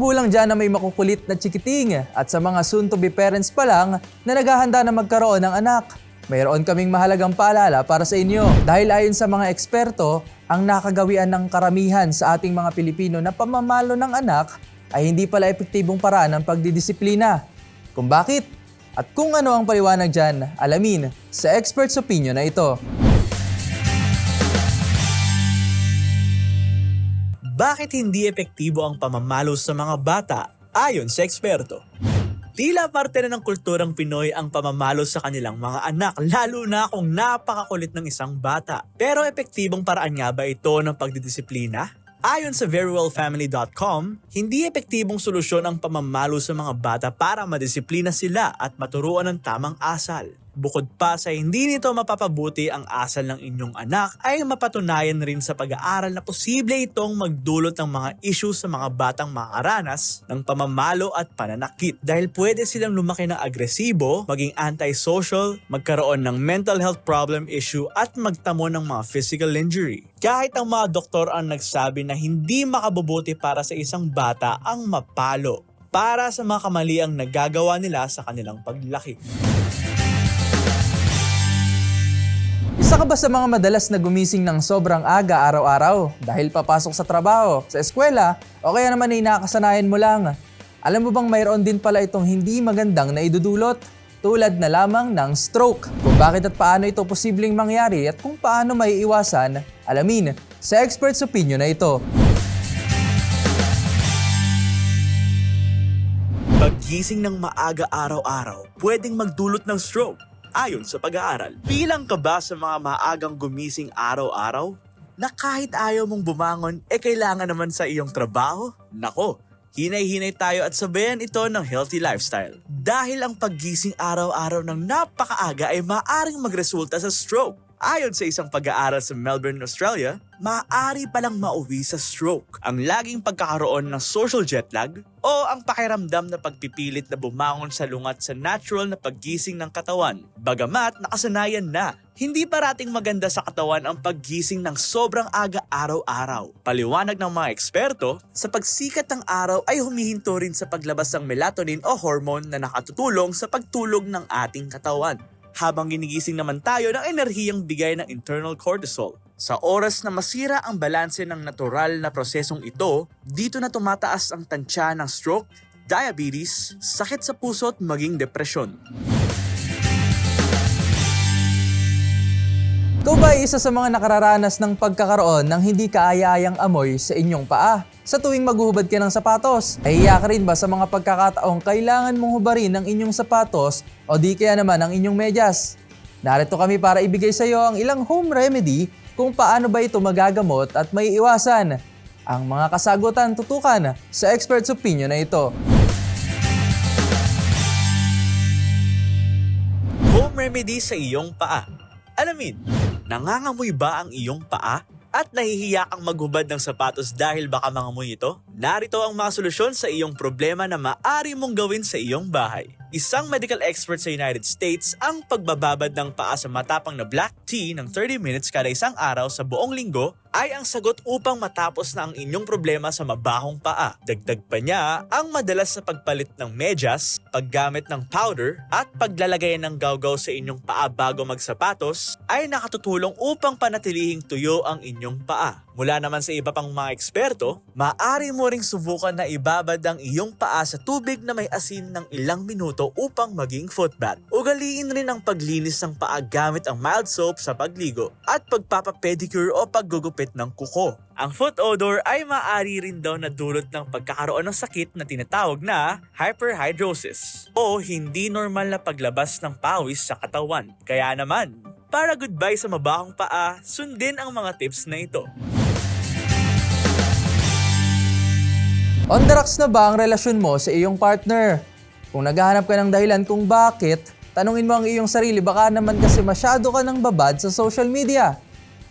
Magulang dyan na may makukulit na chikiting at sa mga soon-to-be parents pa lang na naghahanda na magkaroon ng anak, mayroon kaming mahalagang paalala para sa inyo. Dahil ayon sa mga eksperto, ang nakagawian ng karamihan sa ating mga Pilipino na pamamalo ng anak ay hindi pala epektibong paraan ng pagdidisiplina. Kung bakit? At kung ano ang paliwanag dyan, alamin sa expert's opinion na ito. Bakit hindi epektibo ang pamamalo sa mga bata ayon sa eksperto? Tila parte na ng kulturang Pinoy ang pamamalo sa kanilang mga anak lalo na kung napakakulit ng isang bata. Pero epektibong paraan nga ba ito ng pagdidisiplina? Ayon sa verywellfamily.com, hindi epektibong solusyon ang pamamalo sa mga bata para madisiplina sila at maturuan ng tamang asal. Bukod pa sa hindi nito mapapabuti ang asal ng inyong anak ay mapatunayan rin sa pag-aaral na posible itong magdulot ng mga issues sa mga batang makaranas ng pamamalo at pananakit dahil pwede silang lumaki ng agresibo, maging antisocial, magkaroon ng mental health problem issue at magtamo ng mga physical injury. Kahit ang mga doktor ang nagsabi na hindi makabubuti para sa isang bata ang mapalo para sa mga kamaliang nagagawa nila sa kanilang paglaki. Isa ka ba sa mga madalas na gumising ng sobrang aga araw-araw dahil papasok sa trabaho, sa eskwela, o kaya naman ay nakasanayan mo lang? Alam mo bang mayroon din pala itong hindi magandang na idudulot? Tulad na lamang ng stroke. Kung bakit at paano ito posibleng mangyari at kung paano may iwasan, alamin sa expert's opinion na ito. Paggising ng maaga araw-araw, pwedeng magdulot ng stroke ayon sa pag-aaral. Bilang ka ba sa mga maagang gumising araw-araw? Na kahit ayaw mong bumangon, eh kailangan naman sa iyong trabaho? Nako, hinay-hinay tayo at sabayan ito ng healthy lifestyle. Dahil ang paggising araw-araw ng napakaaga ay maaring magresulta sa stroke. Ayon sa isang pag-aaral sa Melbourne, Australia, maaari palang mauwi sa stroke ang laging pagkakaroon ng social jet lag o ang pakiramdam na pagpipilit na bumangon sa lungat sa natural na paggising ng katawan. Bagamat nakasanayan na, hindi parating maganda sa katawan ang paggising ng sobrang aga araw-araw. Paliwanag ng mga eksperto, sa pagsikat ng araw ay humihinto rin sa paglabas ng melatonin o hormone na nakatutulong sa pagtulog ng ating katawan habang ginigising naman tayo ng enerhiyang bigay ng internal cortisol. Sa oras na masira ang balanse ng natural na prosesong ito, dito na tumataas ang tansya ng stroke, diabetes, sakit sa puso at maging depresyon. Ikaw ba isa sa mga nakararanas ng pagkakaroon ng hindi kaaya-ayang amoy sa inyong paa? Sa tuwing maghuhubad ka ng sapatos, ay ka rin ba sa mga pagkakataong kailangan mong hubarin ang inyong sapatos o di kaya naman ang inyong medyas? Narito kami para ibigay sa iyo ang ilang home remedy kung paano ba ito magagamot at may iwasan. Ang mga kasagutan tutukan sa expert's opinion na ito. Home remedy sa iyong paa. Alamin, nangangamoy ba ang iyong paa? At nahihiya kang maghubad ng sapatos dahil baka mangamoy ito? Narito ang mga solusyon sa iyong problema na maaari mong gawin sa iyong bahay. Isang medical expert sa United States ang pagbababad ng paa sa matapang na black tea ng 30 minutes kada isang araw sa buong linggo ay ang sagot upang matapos na ang inyong problema sa mabahong paa. Dagdag pa niya ang madalas na pagpalit ng medyas, paggamit ng powder at paglalagay ng gawgaw sa inyong paa bago magsapatos ay nakatutulong upang panatilihing tuyo ang inyong paa. Mula naman sa iba pang mga eksperto, maaari mo ring subukan na ibabad ang iyong paa sa tubig na may asin ng ilang minuto upang maging foot bath. Ugaliin rin ang paglinis ng paa gamit ang mild soap sa pagligo at pagpapapedicure o paggugupit ng kuko. Ang foot odor ay maaari rin daw na dulot ng pagkakaroon ng sakit na tinatawag na hyperhidrosis o hindi normal na paglabas ng pawis sa katawan. Kaya naman, para goodbye sa mabahong paa, sundin ang mga tips na ito. On the rocks na ba ang relasyon mo sa iyong partner? Kung naghahanap ka ng dahilan kung bakit, tanungin mo ang iyong sarili baka naman kasi masyado ka ng babad sa social media.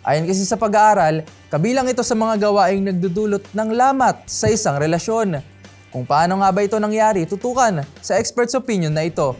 Ayon kasi sa pag-aaral, kabilang ito sa mga gawaing nagdudulot ng lamat sa isang relasyon. Kung paano nga ba ito nangyari, tutukan sa expert's opinion na ito.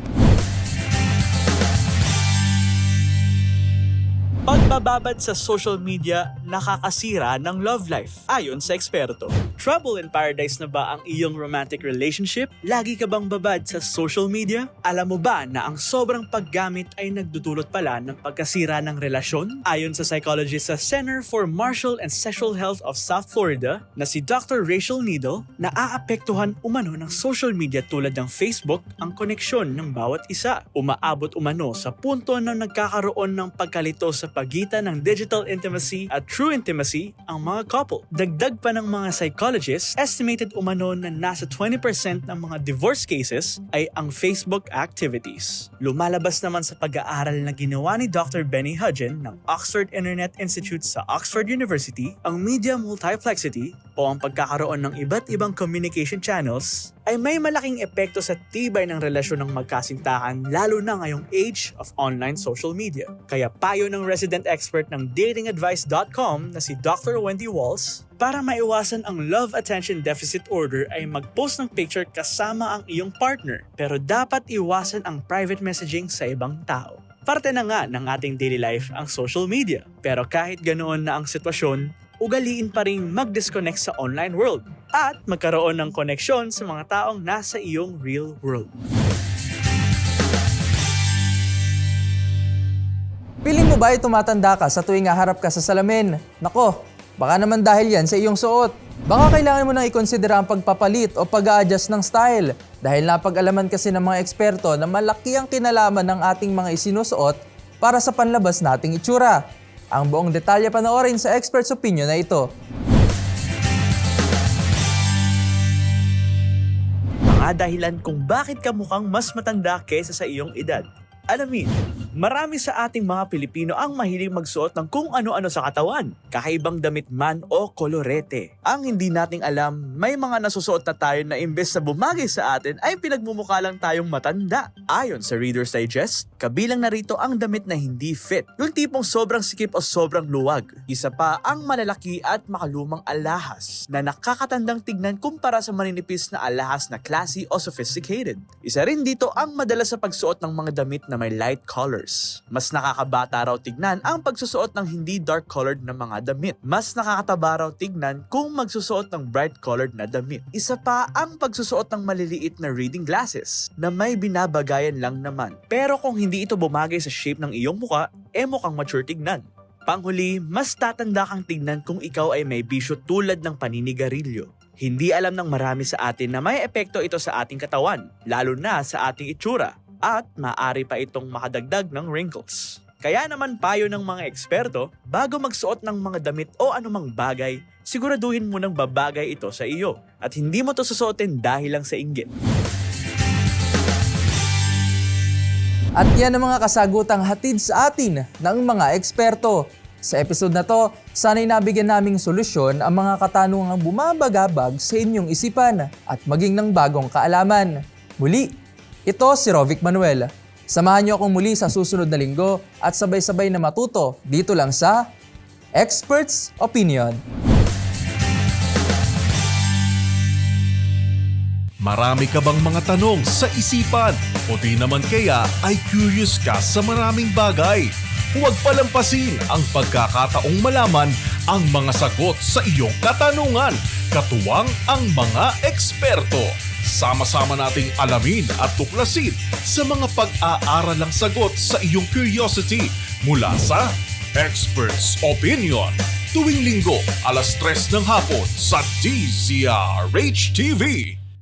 Pagbababad sa social media nakakasira ng love life, ayon sa eksperto. Trouble in paradise na ba ang iyong romantic relationship? Lagi ka bang babad sa social media? Alam mo ba na ang sobrang paggamit ay nagdudulot pala ng pagkasira ng relasyon? Ayon sa psychologist sa Center for Martial and Sexual Health of South Florida na si Dr. Rachel Needle, naaapektuhan umano ng social media tulad ng Facebook ang koneksyon ng bawat isa. Umaabot umano sa punto na nagkakaroon ng pagkalito sa pagitan ng digital intimacy at true intimacy ang mga couple. Dagdag pa ng mga psychologists, estimated umano na nasa 20% ng mga divorce cases ay ang Facebook activities. Lumalabas naman sa pag-aaral na ginawa ni Dr. Benny Hudgen ng Oxford Internet Institute sa Oxford University, ang media multiplexity o ang pagkakaroon ng iba't ibang communication channels ay may malaking epekto sa tibay ng relasyon ng magkasintahan lalo na ngayong age of online social media. Kaya payo ng resident expert ng datingadvice.com na si Dr. Wendy Walls, para maiwasan ang love attention deficit order ay mag-post ng picture kasama ang iyong partner pero dapat iwasan ang private messaging sa ibang tao. Parte na nga ng ating daily life ang social media. Pero kahit ganoon na ang sitwasyon, ugaliin pa rin mag-disconnect sa online world at magkaroon ng koneksyon sa mga taong nasa iyong real world. Piling mo ba ay tumatanda ka sa tuwing haharap ka sa salamin? Nako, baka naman dahil yan sa iyong suot. Baka kailangan mo nang ikonsidera ang pagpapalit o pag-a-adjust ng style dahil napag-alaman kasi ng mga eksperto na malaki ang kinalaman ng ating mga isinusuot para sa panlabas nating itsura. Ang buong detalye panoorin sa expert's opinion na ito. Mga dahilan kung bakit ka mukhang mas matanda kaysa sa iyong edad. Alamin, marami sa ating mga Pilipino ang mahilig magsuot ng kung ano-ano sa katawan, kakaibang damit man o kolorete. Ang hindi nating alam, may mga nasusuot na tayo na imbes na bumagay sa atin ay pinagmumukha lang tayong matanda. Ayon sa Reader's Digest, kabilang na rito ang damit na hindi fit, yung tipong sobrang sikip o sobrang luwag. Isa pa ang malalaki at makalumang alahas na nakakatandang tignan kumpara sa maninipis na alahas na classy o sophisticated. Isa rin dito ang madalas sa pagsuot ng mga damit na may light colors. Mas nakakabata raw tignan ang pagsusuot ng hindi dark colored na mga damit. Mas nakakataba raw tignan kung magsusuot ng bright colored na damit. Isa pa ang pagsusuot ng maliliit na reading glasses na may binabagayan lang naman. Pero kung hindi ito bumagay sa shape ng iyong muka, eh mukhang mature tignan. Panghuli, mas tatanda kang tignan kung ikaw ay may bisyo tulad ng paninigarilyo. Hindi alam ng marami sa atin na may epekto ito sa ating katawan, lalo na sa ating itsura, at maaari pa itong makadagdag ng wrinkles. Kaya naman payo ng mga eksperto, bago magsuot ng mga damit o anumang bagay, siguraduhin mo nang babagay ito sa iyo at hindi mo to susuotin dahil lang sa inggit. At yan ang mga kasagutang hatid sa atin ng mga eksperto. Sa episode na to, sana'y nabigyan naming solusyon ang mga katanungang bumabagabag sa inyong isipan at maging ng bagong kaalaman. Muli, ito si Rovic Manuel. Samahan niyo akong muli sa susunod na linggo at sabay-sabay na matuto dito lang sa Experts Opinion. Marami ka bang mga tanong sa isipan o di naman kaya ay curious ka sa maraming bagay? Huwag palampasin ang pagkakataong malaman ang mga sagot sa iyong katanungan. Katuwang ang mga eksperto. Sama-sama nating alamin at tuklasin sa mga pag-aaralang sagot sa iyong curiosity mula sa Experts Opinion. tuwing linggo alas 3 ng hapon sa DZRH TV.